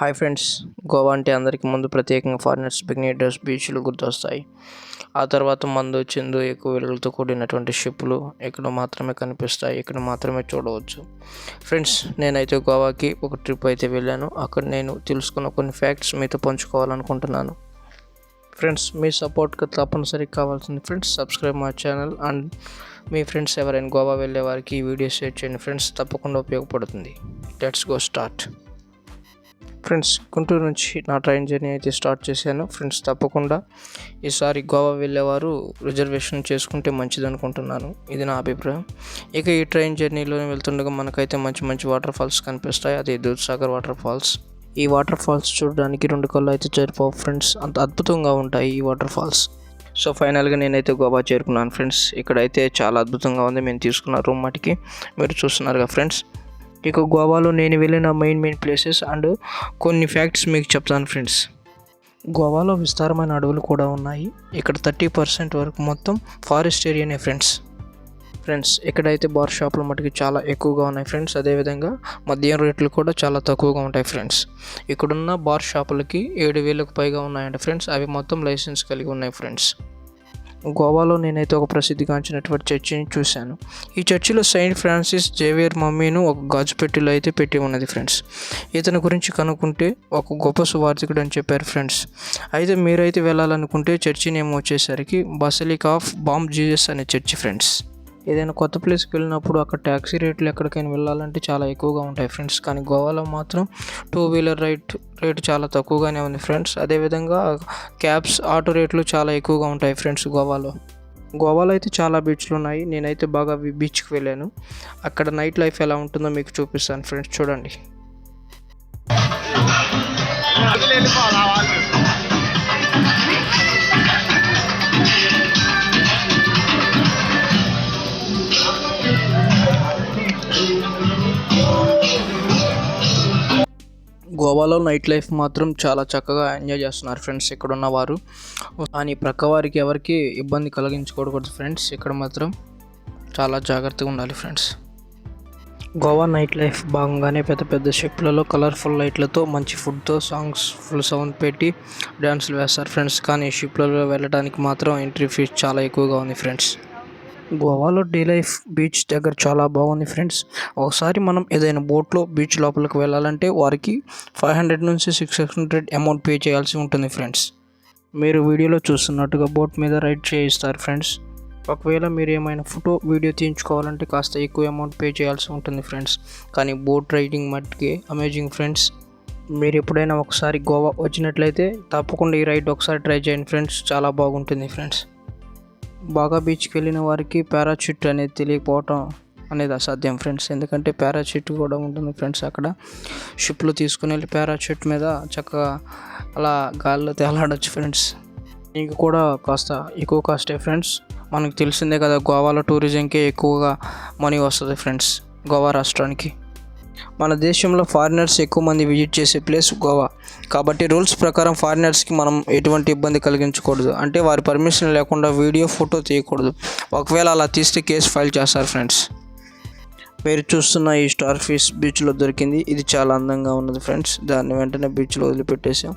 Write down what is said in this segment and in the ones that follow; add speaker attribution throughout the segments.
Speaker 1: Hi friends Goa అంటే అందరికీ ముందు ప్రత్యేకంగా ఫారినర్స్ బిగ్నేటర్స్ బీచ్లు గుర్తొస్తాయి. ఆ తర్వాత మందు చిందు ఎక్కువ వెలుగులతో కూడినటువంటి షిప్లు ఇక్కడ మాత్రమే కనిపిస్తాయి ఇక్కడ మాత్రమే చూడవచ్చు. ఫ్రెండ్స్ నేనైతే గోవాకి ఒక ట్రిప్ అయితే వెళ్ళాను. అక్కడ నేను తెలుసుకున్న కొన్ని ఫ్యాక్ట్స్ మీతో పంచుకోవాలనుకుంటున్నాను. ఫ్రెండ్స్ మీ సపోర్ట్కి తప్పనిసరిగా కావాల్సింది ఫ్రెండ్స్ సబ్స్క్రైబ్ మా ఛానల్ అండ్ మీ ఫ్రెండ్స్ ఎవరైనా గోవా వెళ్ళే వారికి ఈ వీడియో షేర్ చేయండి. ఫ్రెండ్స్ తప్పకుండా ఉపయోగపడుతుంది. Let's go start. Friends Guntur నుంచి నా ట్రైన్ జర్నీ అయితే స్టార్ట్ చేశాను. ఫ్రెండ్స్ తప్పకుండా ఈసారి గోవా వెళ్ళేవారు రిజర్వేషన్ చేసుకుంటే మంచిది అనుకుంటున్నాను. ఇది నా అభిప్రాయం. ఇక ఈ ట్రైన్ జర్నీలో వెళ్తుండగా మనకైతే మంచి మంచి వాటర్ ఫాల్స్ కనిపిస్తాయి. అది దూద్సాగర్ వాటర్ ఫాల్స్. ఈ వాటర్ ఫాల్స్ చూడడానికి రెండు కళ్ళు అయితే చేరిపోవు ఫ్రెండ్స్. అంత అద్భుతంగా ఉంటాయి ఈ వాటర్ ఫాల్స్. సో ఫైనల్గా నేనైతే గోవా చేరుకున్నాను ఫ్రెండ్స్. ఇక్కడైతే చాలా అద్భుతంగా ఉంది. మేము తీసుకున్న రూమ్ మటుకి మీరు చూస్తున్నారుగా ఫ్రెండ్స్. ఇక గోవాలో నేను వెళ్ళిన మెయిన్ మెయిన్ ప్లేసెస్ అండ్ కొన్ని ఫ్యాక్ట్స్ మీకు చెప్తాను ఫ్రెండ్స్ గోవాలో విస్తారమైన అడవులు కూడా ఉన్నాయి. ఇక్కడ థర్టీ పర్సెంట్ వరకు మొత్తం ఫారెస్ట్ ఏరియానే ఫ్రెండ్స్ ఫ్రెండ్స్ ఇక్కడైతే బార్ షాపులు మటుకు చాలా ఎక్కువగా ఉన్నాయి ఫ్రెండ్స్ అదేవిధంగా మద్యం రేట్లు కూడా చాలా తక్కువగా ఉంటాయి ఫ్రెండ్స్ ఇక్కడున్న బార్ షాపులకి ఏడు వేలకు పైగా ఉన్నాయంట ఫ్రెండ్స్ అవి మొత్తం లైసెన్స్ కలిగి ఉన్నాయి ఫ్రెండ్స్ గోవాలో నేనైతే ఒక ప్రసిద్ధిగాంచినటువంటి చర్చిని చూశాను. ఈ చర్చిలో సెయింట్ ఫ్రాన్సిస్ జేవియర్ మమ్మీను ఒక గాజు పెట్టిలో అయితే పెట్టి ఉన్నది ఫ్రెండ్స్. ఇతని గురించి కనుక్కుంటే ఒక గొప్ప సువార్థికుడు అని చెప్పారు ఫ్రెండ్స్. అయితే మీరైతే వెళ్ళాలనుకుంటే చర్చి నేమ్ వచ్చేసరికి బసలిక్ ఆఫ్ బాంబ్ జీజస్ అనే చర్చి ఫ్రెండ్స్. ఏదైనా కొత్త ప్లేస్కి వెళ్ళినప్పుడు అక్కడ ట్యాక్సీ రేట్లు ఎక్కడికైనా వెళ్ళాలంటే చాలా ఎక్కువగా ఉంటాయి ఫ్రెండ్స్. కానీ గోవాలో మాత్రం టూ వీలర్ రైట్ రేటు చాలా తక్కువగానే ఉంది ఫ్రెండ్స్. అదేవిధంగా క్యాబ్స్ ఆటో రేట్లు చాలా ఎక్కువగా ఉంటాయి ఫ్రెండ్స్ గోవాలో. గోవాలో అయితే చాలా బీచ్లు ఉన్నాయి. నేనైతే బాగా బీచ్కి వెళ్ళాను. అక్కడ నైట్ లైఫ్ ఎలా ఉంటుందో మీకు చూపిస్తాను ఫ్రెండ్స్. చూడండి. గోవాలో నైట్ లైఫ్ మాత్రం చాలా చక్కగా ఎంజాయ్ చేస్తున్నారు ఫ్రెండ్స్ ఇక్కడ ఉన్నవారు కానీ ప్రక్క వారికి ఎవరికి ఇబ్బంది కలిగించకూడదు ఫ్రెండ్స్. ఇక్కడ మాత్రం చాలా జాగ్రత్తగా ఉండాలి ఫ్రెండ్స్. గోవా నైట్ లైఫ్ భాగంగానే పెద్ద పెద్ద షిప్లలో కలర్ఫుల్ లైట్లతో మంచి ఫుడ్తో సాంగ్స్ ఫుల్ సౌండ్ పెట్టి డ్యాన్సులు వేస్తారు ఫ్రెండ్స్. కానీ షిప్లలో వెళ్ళడానికి మాత్రం ఎంట్రీ ఫీజ్ చాలా ఎక్కువగా ఉంది ఫ్రెండ్స్. గోవాలో డే లైఫ్ బీచ్ దగ్గర చాలా బాగుంది ఫ్రెండ్స్. ఒకసారి మనం ఏదైనా బోట్లో బీచ్ లోపలికి వెళ్ళాలంటే వారికి ఫైవ్ హండ్రెడ్ నుంచి సిక్స్ హండ్రెడ్ అమౌంట్ పే చేయాల్సి ఉంటుంది ఫ్రెండ్స్. మీరు వీడియోలో చూస్తున్నట్టుగా బోట్ మీద రైడ్ చేయిస్తారు ఫ్రెండ్స్. ఒకవేళ మీరు ఏమైనా ఫోటో వీడియో తీయించుకోవాలంటే కాస్త ఎక్కువ అమౌంట్ పే చేయాల్సి ఉంటుంది ఫ్రెండ్స్. కానీ బోట్ రైడింగ్ మట్టికి అమేజింగ్ ఫ్రెండ్స్. మీరు ఎప్పుడైనా ఒకసారి గోవా వచ్చినట్లయితే తప్పకుండా ఈ రైడ్ ఒకసారి ట్రై చేయండి ఫ్రెండ్స్. చాలా బాగుంటుంది ఫ్రెండ్స్. బాగా బీచ్కి వెళ్ళిన వారికి పారాచూట్ అనేది తెలియకపోవటం అనేది అసాధ్యం ఫ్రెండ్స్ ఎందుకంటే పారాచూట్ కూడా ఉంటుంది ఫ్రెండ్స్ అక్కడ. షిప్లో తీసుకుని వెళ్ళి పారాచూట్ మీద చక్కగా అలా గాల్లో తేలాడొచ్చు ఫ్రెండ్స్ ఇంక కూడా కాస్త ఎక్కువ కాస్టే ఫ్రెండ్స్ మనకు తెలిసిందే కదా గోవాలో టూరిజంకే ఎక్కువగా మనీ వస్తుంది ఫ్రెండ్స్ గోవా రాష్ట్రానికి. మన దేశంలో ఫారినర్స్ ఎక్కువ మంది విజిట్ చేసే ప్లేస్ గోవా. కాబట్టి రూల్స్ ప్రకారం ఫారినర్స్కి మనం ఎటువంటి ఇబ్బంది కలిగించకూడదు. అంటే వారి పర్మిషన్ లేకుండా వీడియో ఫోటో తీయకూడదు. ఒకవేళ అలా తీస్తే కేసు ఫైల్ చేస్తారు ఫ్రెండ్స్. పేరు చూస్తున్న ఈ స్టార్ ఫిష్ బీచ్లో దొరికింది. ఇది చాలా అందంగా ఉన్నది ఫ్రెండ్స్ దాన్ని వెంటనే బీచ్లో వదిలిపెట్టేసాం.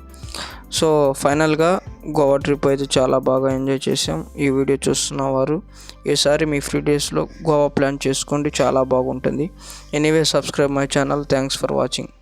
Speaker 1: సో ఫైనల్గా గోవా ట్రిప్ అయితే చాలా బాగా ఎంజాయ్ చేసాం. ఈ వీడియో చూస్తున్న వారు ఈసారి మీ ఫ్రీ డేస్లో గోవా ప్లాన్ చేసుకోండి. చాలా బాగుంటుంది. Anyway subscribe my channel thanks for watching